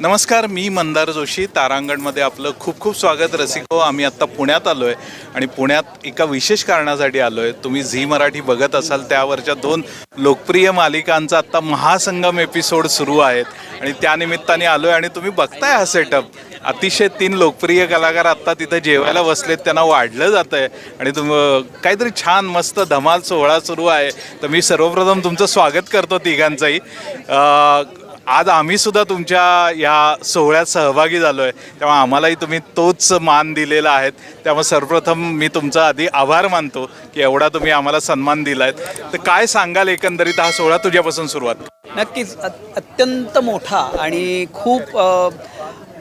नमस्कार मी मंदार जोशी तारांगणमध्ये आपलं खूप खूप स्वागत. रसिको आम्ही आत्ता पुण्यात आलो आहे आणि पुण्यात एका विशेष कारणासाठी आलो आहे तुम्ही झी मराठी बघत असाल त्यावरच्या दोन लोकप्रिय मालिकांचा आत्ता महासंगम एपिसोड सुरू आहेत. आणि त्यानिमित्ताने आलो आहे आणि तुम्ही बघताय हा सेटअप अतिशय तीन लोकप्रिय कलाकार आत्ता तिथे जेवायला बसलेत त्यांना वाढलं जातं आहे आणि तुम काहीतरी छान मस्त धमाल सोहळा सुरू आहे. तर मी सर्वप्रथम तुमचं स्वागत करतो तिघांचंही. आज आम्ही सुद्धा तुमच्या या सोहळ्यात सहभागी झालो आहे तेव्हा आम्हालाही तुम्ही तोच मान दिलेला आहे. त्यामुळे सर्वप्रथम मी तुमचा आधी आभार मानतो की एवढा तुम्ही आम्हाला सन्मान दिला आहे तर काय सांगाल एकंदरीत हा सोहळा तुझ्यापासून सुरुवात? नक्कीच अत- अत्यंत मोठा आणि खूप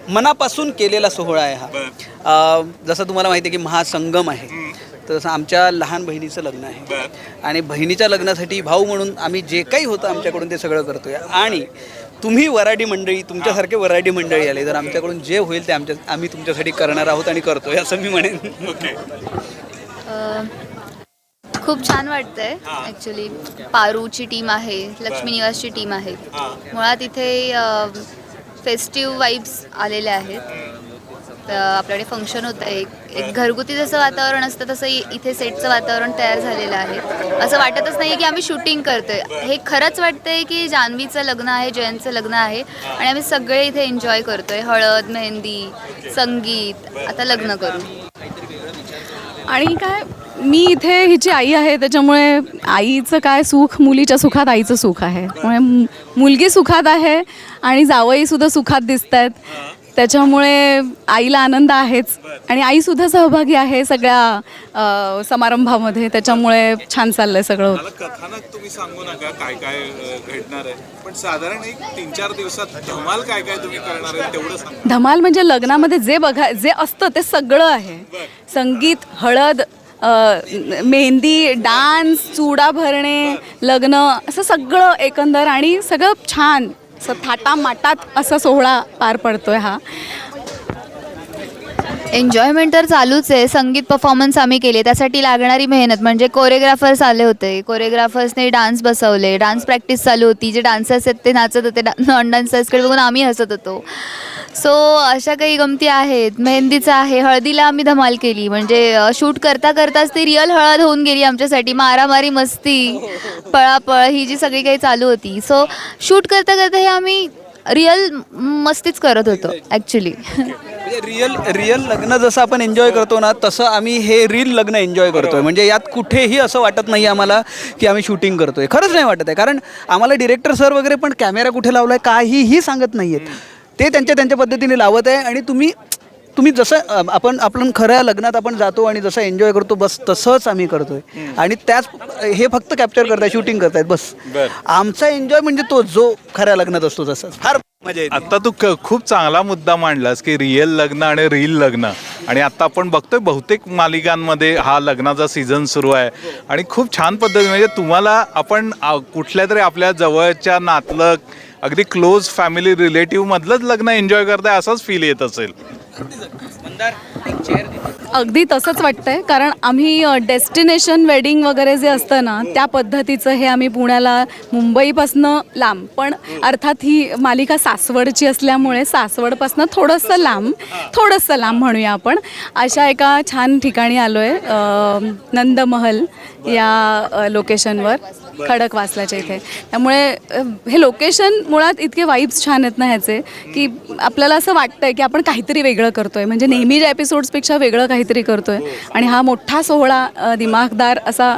मनापासून केलेला सोहळा आहे हा. जसं तुम्हाला माहिती आहे की महासंगम आहे. तसं आमच्या लहान बहिणीचं लग्न आहे. आणि बहिणीच्या लग्नासाठी भाऊ म्हणून आम्ही जे काही होतं आमच्याकडून ते सगळं करतोय. आणि तुम्ही वराडी मंडळी तुमच्यासारखे वराडी मंडळी आले तर आमच्याकडून जे होईल ते आमच्या आम्ही तुमच्यासाठी करणार आहोत आणि करतोय असं मी म्हणेन. खूप छान वाटतंय ॲक्च्युली पारूची टीम आहे लक्ष्मी निवासची टीम आहे. मुळात इथे फेस्टिव्ह वाईब्स आलेले आहेत. तर आपल्याकडे फंक्शन होतं एक. एक घरगुती जसं वातावरण असतं तसं इ- इथे सेटचं वातावरण तयार झालेलं आहे. असं वाटतच नाही की आम्ही शूटिंग करतोय. हे खरंच वाटतंय की जान्हवीचं लग्न आहे जयंतचं लग्न आहे आणि आम्ही सगळे इथे एन्जॉय करतोय. हळद मेहंदी संगीत आता लग्न करू आणि काय मी इथे हिची आई आहे त्याच्यामुळे आईचं काय सुख मुलीच्या सुखात आईचं सुख आहे. त्यामुळे मु- मुलगी सुखात आहे आणि जावईसुद्धा सुखात दिसत आहेत त्याच्यामुळे आईला आनंद आहेच. आणि आईसुद्धा सहभागी आहे सगळ्या अ, समारंभामध्ये. त्याच्यामुळे छान चाललंय सगळं. मला कथानक तुम्ही सांगू नका काय काय घडणार आहे. पण साधारण एक तीन चार दिवसात धमाल काय काय तुम्ही करणार आहे तेवढं सांगा. धमाल म्हणजे लग्नामध्ये जे बघा जे असतं ते सगळं आहे. संगीत हळद अ, मेहंदी डान्स चुडा भरणे लग्न असं सगळं एकंदर आणि सगळं छान. असं थाटामाटात असा सोहळा पार पडतोय हा. एन्जॉयमेंट तर चालूच आहे. संगीत परफॉर्मन्स आम्ही केले त्यासाठी लागणारी मेहनत म्हणजे कोरिओग्राफर्स आले होते. कोरिओग्राफर्सने डान्स बसवले. डान्स प्रॅक्टिस चालू होती. जे डान्सर्स आहेत ते नाचत होते. नॉन डान्सर्सकडे बघून आम्ही हसत होतो. सो अशा काही गमती आहेत. मेहंदीचं आहे. हळदीला आम्ही धमाल केली. म्हणजे शूट करता करताच ती रिअल हळद होऊन गेली आमच्यासाठी. मारामारी मस्ती पळापळ ही जी सगळी काही चालू होती. सो शूट करता करता हे आम्ही रिअल मस्तीच करत होतो ॲक्च्युली म्हणजे रिअल रिअल लग्न जसं आपण एन्जॉय करतो ना तसं आम्ही हे रील लग्न एन्जॉय करतोय. म्हणजे यात कुठेही असं वाटत नाही आम्हाला की आम्ही शूटिंग करतोय. खरंच नाही वाटत आहे. कारण आम्हाला डिरेक्टर सर वगैरे पण कॅमेरा कुठे लावलाय काहीही सांगत नाही आहेत ते त्यांच्या त्यांच्या पद्धतीने लावत आहे आणि तुम्ही तुम्ही जसं आपण आपण खऱ्या लग्नात आपण जातो आणि जसं एन्जॉय करतो बस तसंच आम्ही करतोय. आणि त्याच हे फक्त कॅप्चर करताय शूटिंग करतायत बस. आमचा एन्जॉय म्हणजे तो जो खऱ्या लग्नात असतो तसंच. फार आता तू खूप चांगला मुद्दा मांडलास की रिअल लग्न आणि रील लग्न. आणि आता आपण बघतोय बहुतेक मालिकांमध्ये हा लग्नाचा सीझन सुरू आहे. आणि खूप छान पद्धती म्हणजे तुम्हाला आपण कुठल्या तरी आपल्या जवळच्या नातलं अगदी क्लोज फॅमिली रिलेटिव्ह मधलंच लग्न एन्जॉय करताय असाच फील येत असेल. अगदी तसंच वाटतंय कारण आम्ही डेस्टिनेशन वेडिंग वगैरे जे असतं ना त्या पद्धतीचं हे आम्ही पुण्याला मुंबईपासनं लांब. पण अर्थात ही मालिका सासवडची असल्यामुळे सासवडपासनं थोडंसं लांब थोडंसं लांब म्हणूया आपण. अशा एका छान ठिकाणी आलो आहे नंदमहल या अ, लोकेशनवर खडकवासलाच्या इथे. त्यामुळे हे लोकेशन मुळात इतके वाईब्स छान आहेत ना ह्याचे की आपल्याला असं वाटतंय की आपण काहीतरी वेगळं करतोय. म्हणजे नेहमीच्या एपिसोड्सपेक्षा वेगळं काहीतरी करतोय. आणि हा मोठा सोहळा दिमागदार असा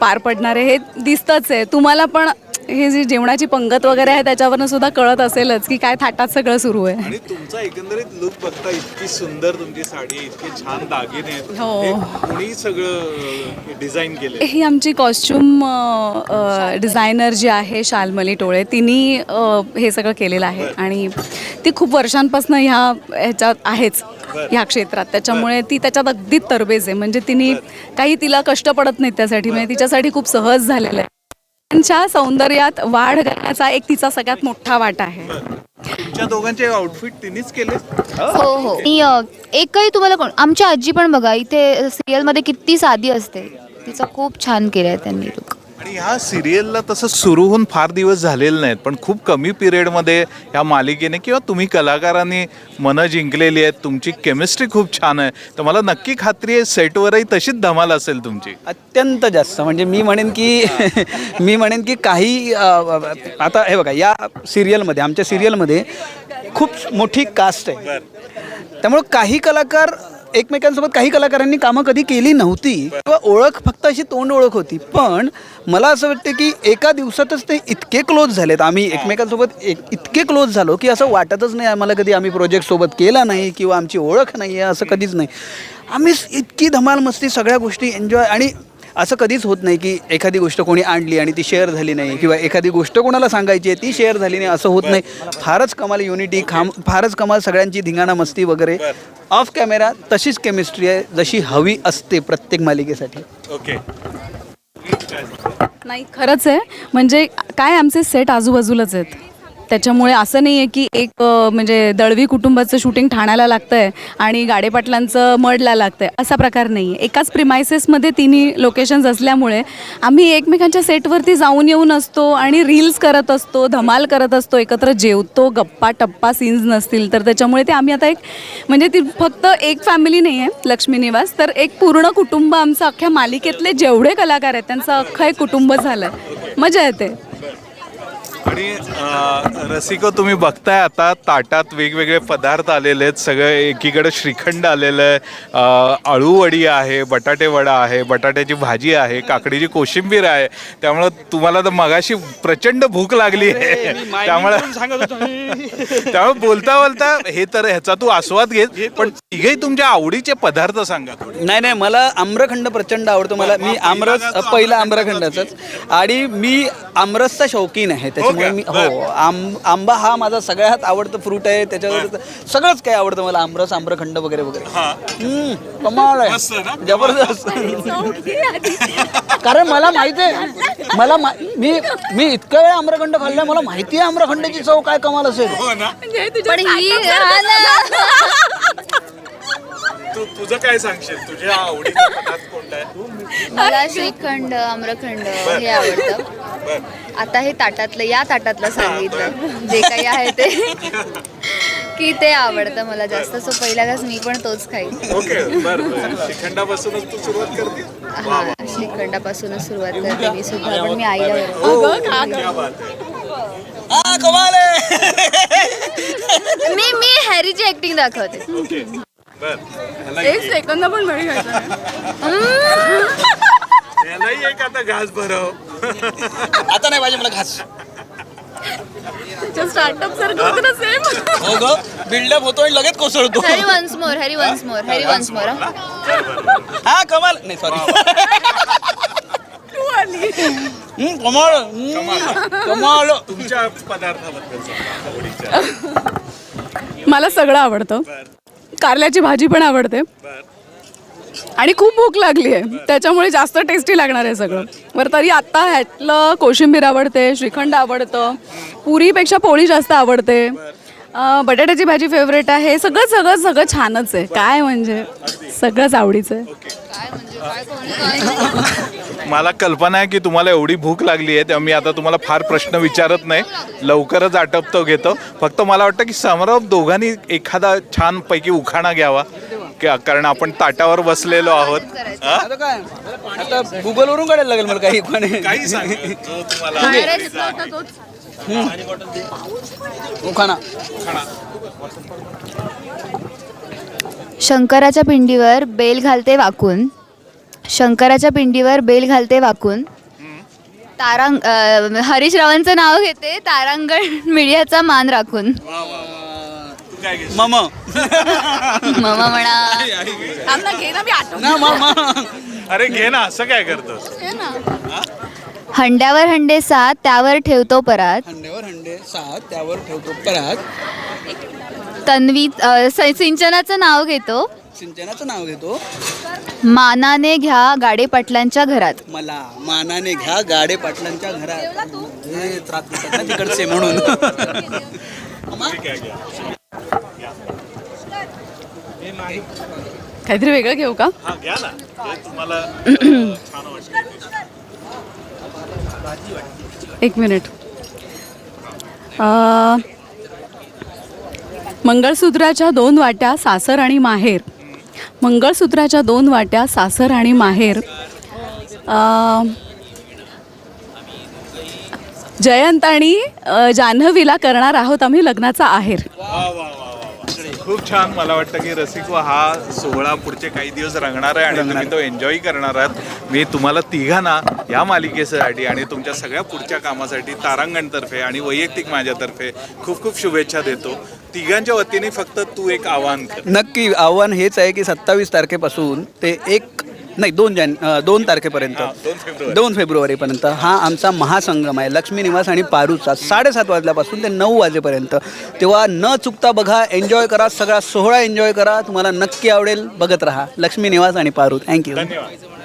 पार पडणार आहे हे दिसतंच आहे. तुम्हाला पण हे जी जेवणाची पंगत वगैरे आहे त्याच्यावरनं सुद्धा कळत असेलच की काय थाटात सगळं सुरू आहे. आणि तुमचा एकंदरीत लुक बघता इतकी सुंदर तुमची साडी इतके छान दागिने आहेत. हो. हे कोणी सगळं डिझाईन केले ही आमची कॉस्च्युम डिझायनर जी आहे शालमली टोळे तिने अ, हे सगळं केलेलं आहे. आणि ती खूप वर्षांपासून ह्या ह्याच्यात आहेच ह्या क्षेत्रात. त्याच्यामुळे ती त्याच्यात अगदी तरबेज आहे. म्हणजे तिने काही तिला कष्ट पडत नाहीत त्यासाठी. म्हणजे तिच्यासाठी खूप सहज झालेलं आहे. त्यांच्या सौंदर्यात वाढ करण्याचा एक तिचा सगळ्यात मोठा वाटा आहे. तुमच्या दोघांचे आउटफिट तिनेच केले? हो हो? अ, एकही तुम्हाला कोण आमची आजी पण बघा इथे सिरियलमध्ये किती साधी असते. तिचं खूप छान केलं आहे त्यांनी लुक आणि ह्या सिरियलला तसं सुरू होऊन फार दिवस झालेले नाहीत पण खूप कमी पिरियडमध्ये ह्या मालिकेने किंवा तुम्ही कलाकारांनी मनं जिंकलेली आहेत तुमची केमिस्ट्री खूप छान आहे. तर मला नक्की खात्री आहे सेटवरही तशीच धमाल असेल तुमची. अत्यंत जास्त. म्हणजे मी म्हणेन की मी म्हणेन की काही अ, आता हे बघा या सिरियलमध्ये आमच्या सिरियलमध्ये खूप मोठी कास्ट आहे. त्यामुळं काही कलाकार एकमेकांसोबत काही कलाकारांनी कामं कधी केली नव्हती. किंवा ओळख फक्त अशी तोंड ओळख होती. पण मला असं वाटतं की एका दिवसातच ते इतके क्लोज झालेत. आम्ही एकमेकांसोबत एक इतके क्लोज झालो की असं वाटतच नाही आम्हाला कधी आम्ही प्रोजेक्टसोबत केला नाही किंवा आमची ओळख नाही आहे असं कधीच नाही. आम्ही इतकी धमाल मस्ती सगळ्या गोष्टी एन्जॉय आणि असं कधीच होत नाही की एखादी गोष्ट कोणी आणली आणि ती शेअर झाली नाही किंवा एखादी गोष्ट कोणाला सांगायची आहे ती शेअर झाली नाही असं होत नाही. फारच कमाल युनिटी खाम फारच कमाल सगळ्यांची धिंगाणा मस्ती वगैरे. ऑफ कॅमेरा तशीच केमिस्ट्री आहे जशी हवी असते प्रत्येक मालिकेसाठी. ओके नाही खरंच आहे. म्हणजे काय आमचे सेट आजूबाजूलाच आहेत? त्याच्यामुळे असं नाही आहे की एक म्हणजे दळवी कुटुंबाचं शूटिंग ठाण्याला लागतं आहे आणि गाडेपाटलांचं मडला लागतं आहे असा प्रकार नाही आहे. एकाच प्रिमायसेसमध्ये तिन्ही लोकेशन्स असल्यामुळे आम्ही एकमेकांच्या सेटवरती जाऊन येऊन असतो आणि रील्स करत असतो धमाल करत असतो एकत्र जेवतो गप्पा टप्पा सीन्स नसतील तर त्याच्यामुळे ते आम्ही आता एक म्हणजे ती फक्त एक फॅमिली नाही आहे लक्ष्मी निवास तर एक पूर्ण कुटुंब आमचं अख्ख्या मालिकेतले जेवढे कलाकार आहेत त्यांचं अख्खं एक कुटुंब झालं आहे मजा येते. आणि रसिको तुम्ही बघताय आता ताटात वेगवेगळे पदार्थ आलेले आहेत. सगळं एकीकडे श्रीखंड आलेलं आहे. अळूवडी आहे बटाटे वडा आहे बटाट्याची भाजी आहे काकडीची कोशिंबीर आहे. त्यामुळं तुम्हाला तर मगाशी प्रचंड भूक लागली आहे. त्यामुळे त्यामुळे बोलता बोलता हे तर ह्याचा तू आस्वाद घे. पण तिघेही तुमच्या आवडीचे पदार्थ सांगा थोडे. नाही नाही मला आम्रखंड प्रचंड आवडतो. मला मी आमरस पहिला आम्रखंडाचाच. आणि मी आमरसचा शौकीन आहे. त्याच्यामुळे मी हो आंब आंबा हा माझा सगळ्यात आवडतं फ्रूट आहे. त्याच्यावर सगळंच काही आवडतं मला. आमरस आम्रखंड वगैरे वगैरे. हम्म, कमाल आहे. जबरदस्त. कारण मला माहिती आहे मला मा- मी मी इतक्या वेळा आम्रखंड खाल्लाय मला माहिती आहे आम्रखंडाची चव काय कमाल असेल. पण ही हा ना. तू तुझं काय सांगशील? तुझ्या आवडीचा पदार्थ कोणता आहे? मला श्रीखंड आम्रखंड हे आवडतं. आता हे ताटातलं या ताटातलं सांगितलं. जे काही आहे ते. की ते आवडतं मला जास्त. सो पहिल्या घास मी पण तोच खाईन. ओके बरं बरं. श्रीखंडापासूनच तू सुरुवात करते? हा श्रीखंडापासूनच सुरुवात करते मी सुद्धा पण मी आईला बरोबर क्या बात आहे. मी मी हॅरीची ऍक्टिंग दाखवते. ओके. एक सेकंद पण वेळ घ्यायचा एक आता घास भरव. आता नाही पाहिजे मला घास. स्टार्टअप सारखं सेम हो ग. बिल्डअप होतो आणि लगेच कोसळतो. Harry once more Harry once more Harry once more हा? कमाल. नाही सॉरी कमाल. हम्म, कमाल. तुमच्या पदार्थाबद्दल मला सगळं आवडतं. कारल्याची भाजी पण आवडते. आणि खूप भूक लागली आहे. त्याच्यामुळे जास्त टेस्टी लागणार आहे सगळं. बरं तरी आत्ता ह्यातलं कोशिंबीर आवडते श्रीखंड आवडतं. पुरीपेक्षा पोळी जास्त आवडते. अं, बटाट्याची भाजी फेवरेट आहे. सगळं सगळं सगळं छानच आहे. काय म्हणजे? सगळंच आवडीचं आहे. मला कल्पना आहे की तुम्हाला एवढी भूक लागली आहे तेव्हा मी आता तुम्हाला फार प्रश्न विचारत नाही. लवकरच आटपतो घेतो. फक्त मला वाटतं की समोर दोघांनी एखादा छान पैकी उखाणा घ्यावा. का- कारण आपण ताटावर बसलेलो आहोत. हा? आता काय? आता गुगल वरून काढायला लागेल मला काही पण काही सांग जो तुम्हाला. उखाणा. शंकराच्या पिंडीवर बेल घालते वाकून. शंकराच्या पिंडीवर बेल घालते वाकून. तारांग अं, हरीश रावांचं नाव घेते. तारांगण मीडियाचा मान राखून. तू काय घेशील? मम. ममा म्हणा. घे ना मी आठवण ना मम. अरे घे ना असं काय करतोस? हंड्यावर हंडे सात त्यावर ठेवतो परात. हंड्यावर हंडे सात त्यावर ठेवतो परत. तन्वी अं, स- सिंचनाचं नाव घेतो. सिंचनाचं नाव घेतो. मानाने घ्या गाडे पाटलांच्या घरात. मला मानाने घ्या गाडे पाटलांच्या घरात. हे त्रास देतात ना तिकडचे म्हणून. काहीतरी वेगळं घेऊ का? हा घ्या ना. जे तुम्हाला छान वाटतं. एक मिनिट. अ, मंगळसूत्राच्या दोन वाट्या सासर आणि माहेर. मंगळसूत्राच्या दोन वाट्या सासर आणि माहेर. अ, जयंत आणि अ, जान्हवीला करणार आहोत आम्ही लग्नाचा आहेर. खूप छान मला वाटतं की रसिको हा सोहळा पुढचे काही दिवस रंगणार आहे आणि तुम्ही तो एन्जॉय करणार आहात. मी तुम्हाला तिघांना या मालिकेसाठी आणि तुमच्या सगळ्या पुढच्या कामासाठी तारांगणतर्फे आणि वैयक्तिक माझ्यातर्फे खूप खूप शुभेच्छा देतो. तिघांच्या वतीने फक्त तू एक आवाहन कर. नक्की आव्हान हेच आहे की सत्तावीस तारखेपासून ते एक नाही दोन जान दोन तारखेपर्यंत. दोन फेब्रुवारी. दोन फेब्रुवारीपर्यंत हा आमचा महासंगम आहे. लक्ष्मी निवास आणि पारूचा साडेसात वाजल्यापासून ते नऊ वाजेपर्यंत. तेव्हा न चुकता बघा एन्जॉय करा सगळा सोहळा एन्जॉय करा. तुम्हाला नक्की आवडेल. बघत राहा. लक्ष्मी निवास आणि पारू थँक्यू धन्यवाद.